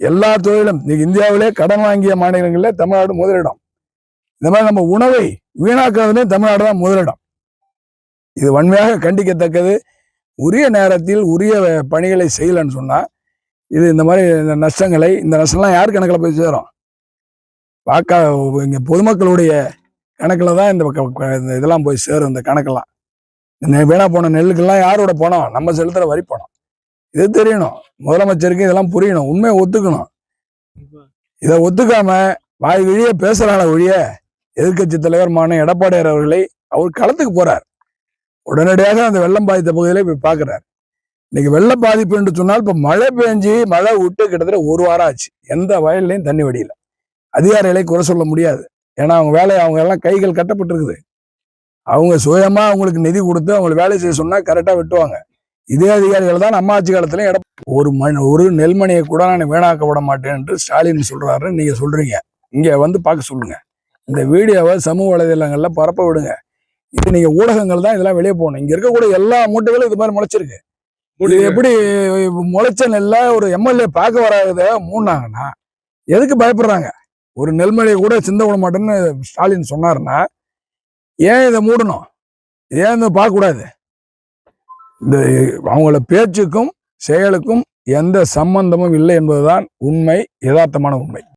எல்லா தொழிலும். இந்தியாவிலே கடன் வாங்கிய மாநிலங்களில் தமிழ்நாடு முதலிடம். இந்த மாதிரி நம்ம உணவை வீணாக்குறதுலேயும் தமிழ்நாடு தான் முதலிடம். இது வன்மையாக கண்டிக்கத்தக்கது. உரிய நேரத்தில் உரிய பணிகளை செய்யலைன்னு சொன்னால் இது இந்த மாதிரி இந்த நஷ்டங்களை இந்த நஷ்டம்லாம் யார் கணக்கில் போய் சேரும்? வாக்கா இங்கே பொதுமக்களுடைய கணக்கில் தான் இந்த இந்த இதெல்லாம் போய் சேரும் இந்த கணக்கெல்லாம். வீணாக வீணா போன நெல்லுக்கெல்லாம் யாரோட பணம்? நம்ம செலுத்துகிற வரி பணம். இது தெரியணும். முதலமைச்சருக்கு இதெல்லாம் புரியணும். உண்மையை ஒத்துக்கணும். இதை ஒத்துக்காம வாய் வழிய பேசுறான ஒழிய எதிர்க்கட்சி தலைவர் மான எடப்பாடியார் அவர்களை அவர் களத்துக்கு போறார். உடனடியாக அந்த வெள்ளம் பாதித்த பகுதியில போய் பார்க்கிறார். இன்னைக்கு வெள்ள பாதிப்பு என்று சொன்னால் இப்ப மழை பெஞ்சு மழை விட்டு கிட்டத்தட்ட ஒரு வாரம் ஆச்சு. எந்த வயல்லையும் தண்ணி வடியல. அதிகாரிகளை குறை சொல்ல முடியாது. ஏன்னா அவங்க வேலையை அவங்க எல்லாம் கைகள் கட்டப்பட்டிருக்குது. அவங்க சுயமா அவங்களுக்கு நிதி கொடுத்து அவங்களுக்கு வேலை செய்ய சொன்னா கரெக்டா வெட்டுவாங்க. இதே அதிகாரிகள் தான் நம்ம ஆட்சி காலத்துல எட ஒரு மண் ஒரு நெல்மணியை கூட நான் வீணாக்க விட மாட்டேன் என்று ஸ்டாலின் சொல்றாரு நீங்க சொல்றீங்க. இங்க வந்து பார்க்க சொல்லுங்க. இந்த வீடியோவை சமூக வலைதளங்கள்ல பரப்ப விடுங்க. இது நீங்க ஊடகங்கள் தான் இதெல்லாம் வெளியே போகணும். இங்க இருக்கக்கூடிய எல்லா மூட்டைகளும் இது மாதிரி முளைச்சிருக்கு. இது எப்படி முளைச்ச நெல்ல ஒரு எம்எல்ஏ பார்க்க வராத மூணாங்கன்னா எதுக்கு பயப்படுறாங்க? ஒரு நெல்மணியை கூட சிந்த விட மாட்டேன்னு ஸ்டாலின் சொன்னாருன்னா ஏன் இதை மூடணும்? ஏன் இதை பார்க்கக்கூடாது? இந்த அவங்கள பேச்சுக்கும் செயலுக்கும் எந்த சம்பந்தமும் இல்லை என்பதுதான் உண்மை யதார்த்தமான உண்மை.